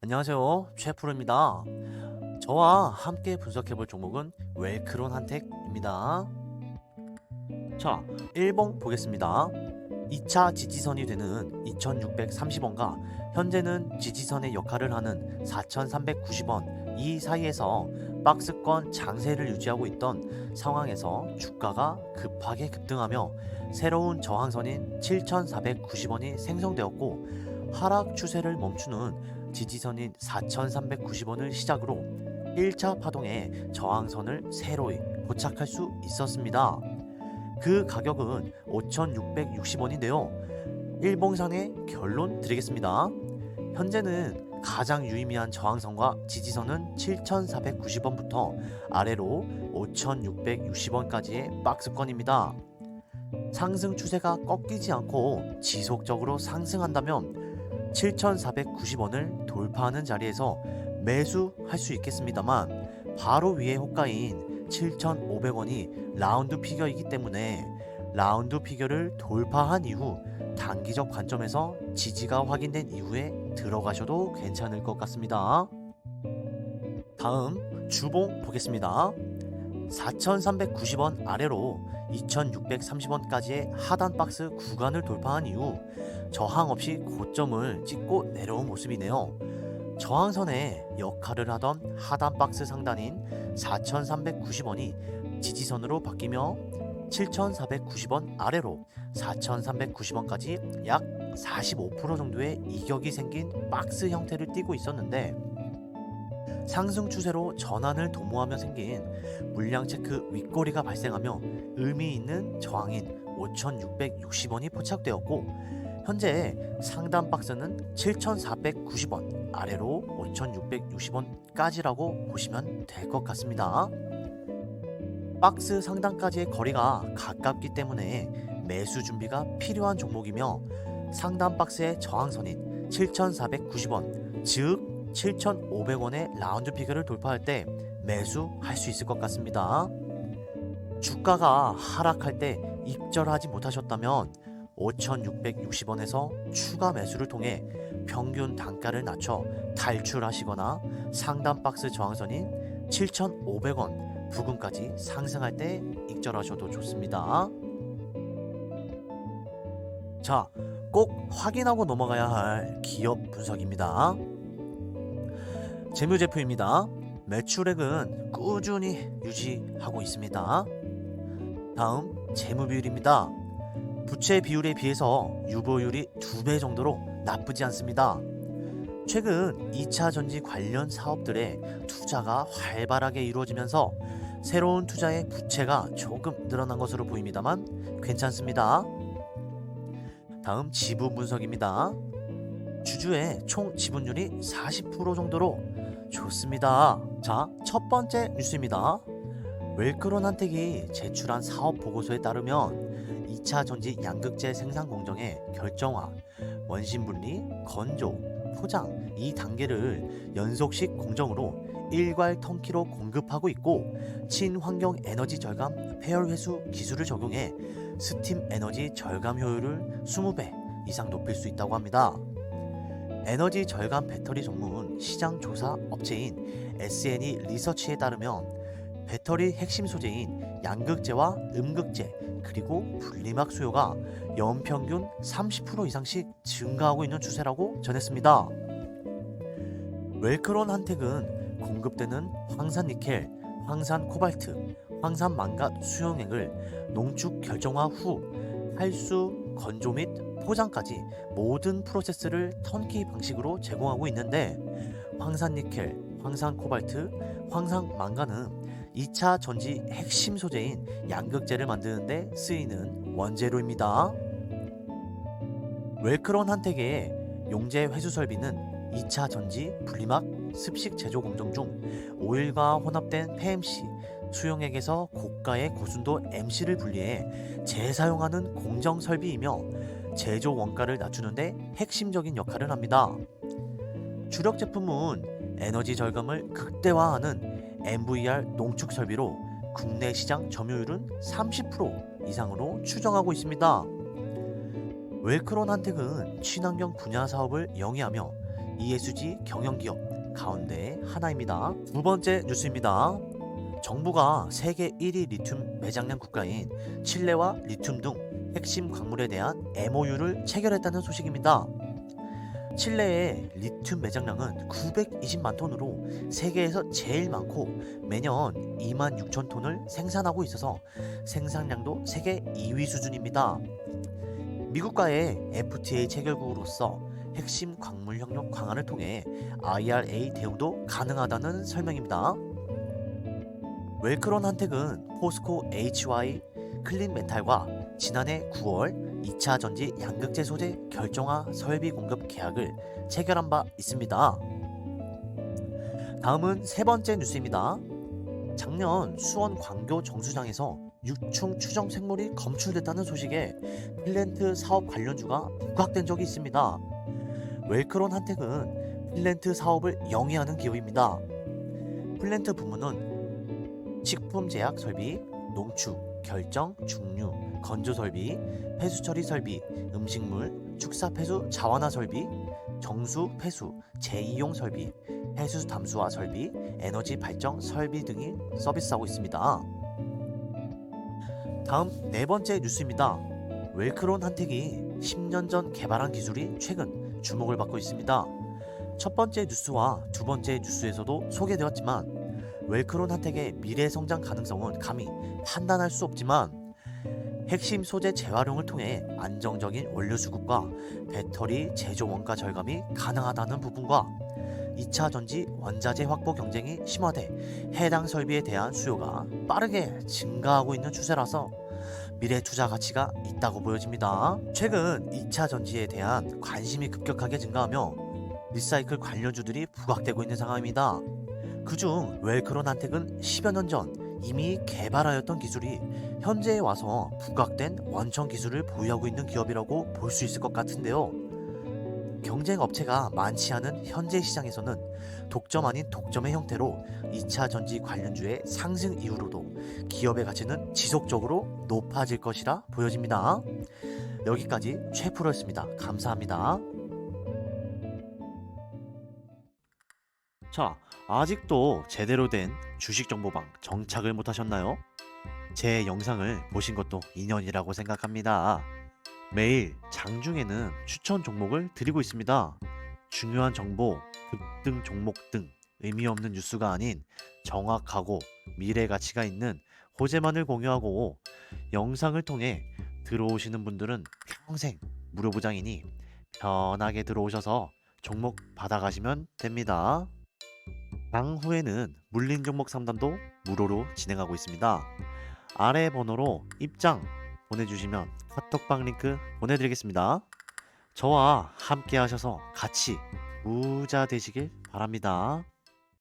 안녕하세요. 최프로입니다. 저와 함께 분석해볼 종목은 웰크론 한택입니다. 자 1봉 보겠습니다. 2차 지지선이 되는 2630원과 현재는 지지선의 역할을 하는 4390원 이 사이에서 박스권 장세를 유지하고 있던 상황에서 주가가 급하게 급등하며 새로운 저항선인 7490원이 생성되었고 하락 추세를 멈추는 지지선인 4,390원을 시작으로 1차 파동에 저항선을 새로이 포착할 수 있었습니다. 그 가격은 5,660원인데요. 일봉상의 결론 드리겠습니다. 현재는 가장 유의미한 저항선과 지지선은 7,490원부터 아래로 5,660원까지의 박스권입니다. 상승 추세가 꺾이지 않고 지속적으로 상승한다면 7,490원을 돌파하는 자리에서 매수할 수 있겠습니다만 바로 위에 호가인 7,500원이 라운드 피겨이기 때문에 라운드 피겨를 돌파한 이후 단기적 관점에서 지지가 확인된 이후에 들어가셔도 괜찮을 것 같습니다. 다음 주봉 보겠습니다. 4,390원 아래로 2,630원까지의 하단 박스 구간을 돌파한 이후 저항 없이 고점을 찍고 내려온 모습이네요. 저항선의 역할을 하던 하단 박스 상단인 4,390원이 지지선으로 바뀌며 7,490원 아래로 4,390원까지 약 45% 정도의 이격이 생긴 박스 형태를 띠고 있었는데 상승 추세로 전환을 도모하며 생긴 물량 체크 윗꼬리가 발생하며 의미 있는 저항인 5,660원이 포착되었고 현재 상단 박스는 7,490원 아래로 5,660원까지라고 보시면 될 것 같습니다. 박스 상단까지의 거리가 가깝기 때문에 매수 준비가 필요한 종목이며 상단 박스의 저항선인 7,490원 즉 7,500원의 라운드 피겨를 돌파할 때 매수할 수 있을 것 같습니다. 주가가 하락할 때 입절하지 못하셨다면 5,660원에서 추가 매수를 통해 평균 단가를 낮춰 탈출하시거나 상단 박스 저항선인 7,500원 부근까지 상승할 때 익절하셔도 좋습니다. 자, 꼭 확인하고 넘어가야 할 기업 분석입니다. 재무제표입니다. 매출액은 꾸준히 유지하고 있습니다. 다음 재무비율입니다. 부채 비율에 비해서 유보율이 두배 정도로 나쁘지 않습니다. 최근 2차 전지 관련 사업들의 투자가 활발하게 이루어지면서 새로운 투자의 부채가 조금 늘어난 것으로 보입니다만 괜찮습니다. 다음 지분 분석입니다. 주주의 총 지분율이 40% 정도로 좋습니다. 자, 첫 번째 뉴스입니다. 웰크론 한택이 제출한 사업 보고서에 따르면 2차 전지 양극재 생산 공정의 결정화, 원심 분리, 건조, 포장 이 단계를 연속식 공정으로 일괄 턴키로 공급하고 있고 친환경 에너지 절감 폐열 회수 기술을 적용해 스팀 에너지 절감 효율을 20배 이상 높일 수 있다고 합니다. 에너지 절감 배터리 전문 시장 조사 업체인 SNE 리서치에 따르면 배터리 핵심 소재인 양극재와 음극재 그리고 분리막 수요가 연평균 30% 이상씩 증가하고 있는 추세라고 전했습니다. 웰크론 한택은 공급되는 황산 니켈, 황산 코발트, 황산 망갓 수용액을 농축 결정화 후 할수, 건조 및 포장까지 모든 프로세스를 턴키 방식으로 제공하고 있는데 황산 니켈, 황산 코발트, 황산 망간은 2차 전지 핵심 소재인 양극재를 만드는데 쓰이는 원재료입니다. 웰크론 한택의 용재 회수 설비는 2차 전지 분리막 습식 제조 공정 중 오일과 혼합된 PMC, 수용액에서 고가의 고순도 MC를 분리해 재사용하는 공정 설비이며 제조 원가를 낮추는데 핵심적인 역할을 합니다. 주력 제품은 에너지 절감을 극대화하는 MVR 농축 설비로 국내 시장 점유율은 30% 이상으로 추정하고 있습니다. 웰크론 한택은 친환경 분야 사업을 영위하며 ESG 경영기업 가운데 하나입니다. 두 번째 뉴스입니다. 정부가 세계 1위 리튬 매장량 국가인 칠레와 리튬 등 핵심 광물에 대한 MOU를 체결했다는 소식입니다. 칠레의 리튬 매장량은 920만 톤으로 세계에서 제일 많고 매년 2만 6천 톤을 생산하고 있어서 생산량도 세계 2위 수준입니다. 미국과의 FTA 체결국으로서 핵심 광물 협력 강화를 통해 IRA 대응도 가능하다는 설명입니다. 웰크론 한택은 포스코 HY 클린 메탈과 지난해 9월 2차 전지 양극재 소재 결정화 설비 공급 계약을 체결한 바 있습니다. 다음은 세 번째 뉴스입니다. 작년 수원 광교 정수장에서 유충 추정 생물이 검출됐다는 소식에 필렌트 사업 관련주가 부각된 적이 있습니다. 웰크론 한택은 필렌트 사업을 영위하는 기업입니다. 필렌트 부문은 식품 제약 설비, 농축, 결정, 중류, 건조 설비, 폐수 처리 설비, 음식물, 축사 폐수 자원화 설비, 정수 폐수, 재이용 설비, 해수 담수화 설비, 에너지 발전 설비 등이 서비스하고 있습니다. 다음 네 번째 뉴스입니다. 웰크론 한택이 10년 전 개발한 기술이 최근 주목을 받고 있습니다. 첫 번째 뉴스와 두 번째 뉴스에서도 소개되었지만 웰크론 한택의 미래 성장 가능성은 감히 판단할 수 없지만 핵심 소재 재활용을 통해 안정적인 원료 수급과 배터리 제조 원가 절감이 가능하다는 부분과 2차 전지 원자재 확보 경쟁이 심화돼 해당 설비에 대한 수요가 빠르게 증가하고 있는 추세라서 미래 투자 가치가 있다고 보여집니다. 최근 2차 전지에 대한 관심이 급격하게 증가하며 리사이클 관련주들이 부각되고 있는 상황입니다. 그중 웰크론 한택은 10여 년 전 이미 개발하였던 기술이 현재에 와서 부각된 원천 기술을 보유하고 있는 기업이라고 볼 수 있을 것 같은데요. 경쟁 업체가 많지 않은 현재 시장에서는 독점 아닌 독점의 형태로 2차 전지 관련주의 상승 이후로도 기업의 가치는 지속적으로 높아질 것이라 보여집니다. 여기까지 최프로였습니다. 감사합니다. 자, 아직도 제대로 된 주식 정보방 정착을 못 하셨나요? 제 영상을 보신 것도 인연이라고 생각합니다. 매일 장중에는 추천 종목을 드리고 있습니다. 중요한 정보, 급등 종목 등 의미 없는 뉴스가 아닌 정확하고 미래 가치가 있는 호재만을 공유하고 영상을 통해 들어오시는 분들은 평생 무료 보장이니 편하게 들어오셔서 종목 받아가시면 됩니다. 당후에는 물린 종목 상담도 무료로 진행하고 있습니다. 아래 번호로 입장 보내주시면 카톡방 링크 보내드리겠습니다. 저와 함께 하셔서 같이 부자 되시길 바랍니다.